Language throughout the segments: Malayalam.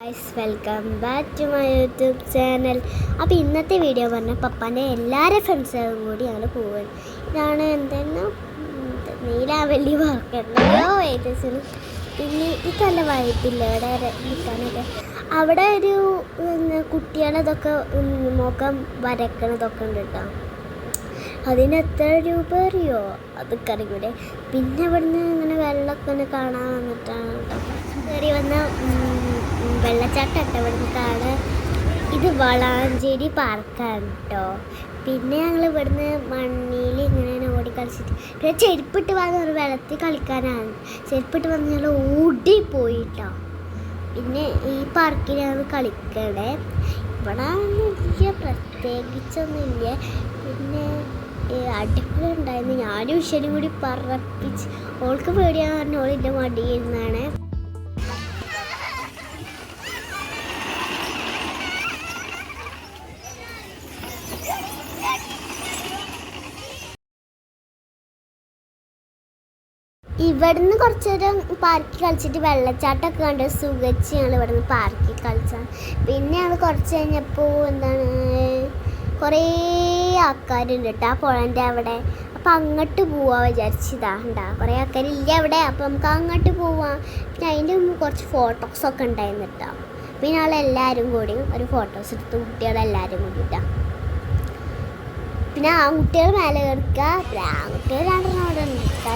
Guys welcome back to my YouTube channel അപ്പോൾ ഇന്നത്തെ വീഡിയോ പറഞ്ഞാൽ പപ്പാന്റെ എല്ലാവരും ഫ്രണ്ട്സും കൂടി ഞങ്ങൾ പോകും ഇതാണ് എന്തെന്ന്? നീലാവല്ലി പാർക്കല്ലോ ഏജൻസിന് പിന്നെ ഇത് നല്ല വൈബില്ല ഇവിടെ നിൽക്കാനൊക്കെ അവിടെ ഒരു കുട്ടികളതൊക്കെ മുഖം വരക്കണതൊക്കെ ഉണ്ട് കേട്ടോ. അതിന് എത്ര രൂപ അറിയോ? അതൊക്കെ അറിയൂടെ പിന്നെ ഇവിടുന്ന് ഇങ്ങനെ വെള്ളമൊക്കെ ഒന്ന് കാണാൻ വന്നിട്ടാണ് കേട്ടോ. കയറി വന്ന വെള്ളച്ചാട്ടം കാണാൻ ഇത് വളാഞ്ചേരി പാർക്കാണ് കേട്ടോ പിന്നെ ഞങ്ങൾ ഇവിടുന്ന് മണ്ണിൽ ഇങ്ങനെ ഓടി കളിച്ചിട്ട് പിന്നെ ചെരുപ്പിട്ട് വന്ന് ഒരു വെള്ളത്തിൽ കളിക്കാനാണ്. ചെരുപ്പിട്ട് വന്ന് ഞങ്ങൾ ഓടിപ്പോയിട്ടോ പിന്നെ ഈ പാർക്കിലാണ് കളിക്കണേ. ഇവിടെ വലിയ പ്രത്യേകിച്ചൊന്നുമില്ല. പിന്നെ ഈ അടുക്കള ഉണ്ടായിരുന്നു. ഞാനും ഉഷനും കൂടി പറപ്പിച്ച്. ഓൾക്ക് പേടിയാന്ന് പറഞ്ഞ ഓൾ എന്റെ മടിയിരുന്നാണ് ഇവിടുന്ന് കുറച്ച് നേരം പാർക്കിൽ കളിച്ചിട്ട് വെള്ളച്ചാട്ടമൊക്കെ കണ്ട് സുഖിച്ച് ഞങ്ങൾ ഇവിടുന്ന് പാർക്കിൽ കളിച്ചാണ് പിന്നെ ഞങ്ങൾ കുറച്ച് കഴിഞ്ഞപ്പോൾ എന്താണ് കുറേ ആൾക്കാരുണ്ട് കേട്ടോ ആ പുഴന്റെ അവിടെ. അപ്പം അങ്ങോട്ട് പോവാ വിചാരിച്ചതാ ഉണ്ടാ കുറേ ആൾക്കാരില്ല അവിടെ അപ്പം നമുക്ക് അങ്ങോട്ട് പോവാം. പിന്നെ അതിന്റെ മുമ്പ് കുറച്ച് ഫോട്ടോസൊക്കെ ഉണ്ടായിരുന്നു കേട്ടോ പിന്നെ ഞങ്ങളെല്ലാവരും കൂടി ഒരു ഫോട്ടോസ് എടുത്ത്. കുട്ടികളെല്ലാവരും കൂടിയിട്ടാണ് പിന്നെ ആൺകുട്ടികൾ മേലെ കിടക്കുക പിന്നെ ആൺകുട്ടികൾ രണ്ടെണ്ണം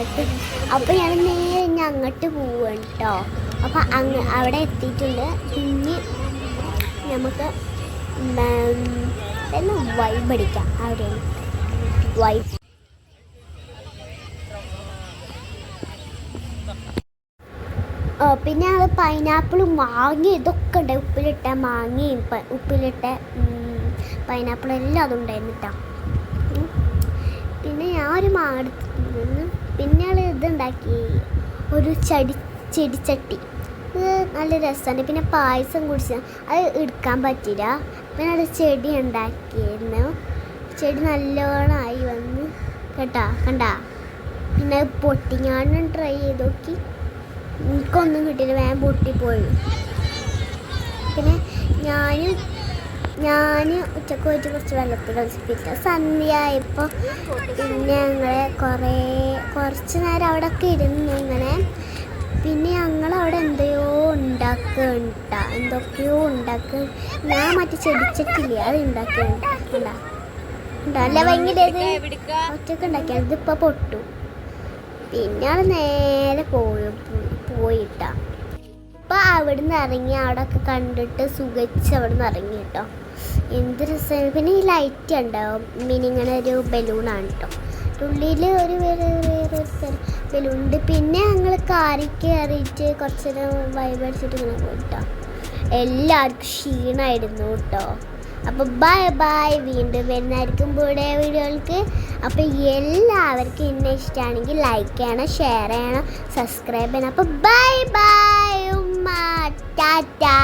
ഉണ്ട് അപ്പോൾ ഞാൻ നേരെ ഇനി അങ്ങോട്ട് പോവാണ് കേട്ടോ അപ്പോൾ അങ്ങ് അവിടെ എത്തിയിട്ടുണ്ട്. പിന്നെ നമുക്ക് എന്ന് വൈബ് അടിക്കാം. അവിടെ വൈബ് പിന്നെ അത് പൈനാപ്പിളും മാങ്ങയും ഇതൊക്കെ ഉണ്ട്. ഉപ്പിലിട്ട മാങ്ങയും ഉപ്പിലിട്ട പൈനാപ്പിൾ എല്ലാം അതുണ്ടായിരുന്നു കേട്ടോ പിന്നെ ഞാൻ ഒരു മാങ്ങ എടുത്തിരുന്നു പിന്നെ ആൾ ഇതുണ്ടാക്കി. ഒരു ചെടി ചെടിച്ചട്ടി. നല്ല രസമുണ്ട്. പിന്നെ പായസം കുടിച്ച അത് എടുക്കാൻ പറ്റില്ല പിന്നെ അത് ചെടി ഉണ്ടാക്കിയിരുന്നു. ചെടി നല്ലോണമായി വന്ന്. കേട്ടാ? കണ്ടാ? പിന്നെ പൊട്ടി. ഞാനും ട്രൈ ചെയ്ത് നോക്കി. എനിക്കൊന്നും കിട്ടിയില്ല. വേഗം പൊട്ടിപ്പോയി പിന്നെ ഞാനും ഞാൻ ഉച്ചയ്ക്ക് പോയിട്ട് കുറച്ച് വെള്ളത്തിൽ കളിച്ചു പിന്നെ സന്ധ്യ ആയപ്പോൾ പിന്നെ ഞങ്ങളെ കുറേ കുറച്ച് നേരം അവിടെ ഒക്കെ ഇരുന്നു ഇങ്ങനെ പിന്നെ ഞങ്ങൾ അവിടെ എന്തെയോ ഉണ്ടാക്കുന്നുണ്ട എന്തൊക്കെയോ ഉണ്ടാക്കുക ഞാൻ മറ്റേ ചെടിച്ചട്ടില്ലേ അത് ഉണ്ടാക്കുന്നുണ്ട് അല്ല ഒറ്റയ്ക്ക് ഉണ്ടാക്കി ഇതിപ്പോൾ പൊട്ടു. പിന്നെ അവിടെ നേരെ പോയി പോയിട്ടാ. അപ്പൊ അവിടുന്ന് ഇറങ്ങി അവിടെ ഒക്കെ കണ്ടിട്ട് സുഖിച്ച് അവിടുന്ന് ഇറങ്ങി കേട്ടോ എന്ത് രസമാണ് പിന്നെ ഈ ലൈറ്റ് ഉണ്ടാവും പിന്നെ ഇങ്ങനെ ഒരു ബലൂണാണ് കേട്ടോ ഉള്ളിൽ ഒരു വേറെ വേറെ തരം പിന്നെ ഞങ്ങൾ കാറി കയറിയിട്ട് കുറച്ച് നേരം വൈബ് അടിച്ചിട്ട് ഇങ്ങനെ പോയിട്ടോ. എല്ലാവർക്കും ക്ഷീണമായിരുന്നു കേട്ടോ. അപ്പോൾ ബൈ ബൈ വീണ്ടും വരുന്നതായിരിക്കും കൂടെ വീഡിയോകൾക്ക്. അപ്പോൾ എല്ലാവർക്കും എന്നെ ഇഷ്ടമാണെങ്കിൽ ലൈക്ക് ചെയ്യണം ഷെയർ ചെയ്യണം സബ്സ്ക്രൈബ് ചെയ്യണം. അപ്പോൾ ബൈ ബൈ ഉമ്മ. ടാറ്റാ.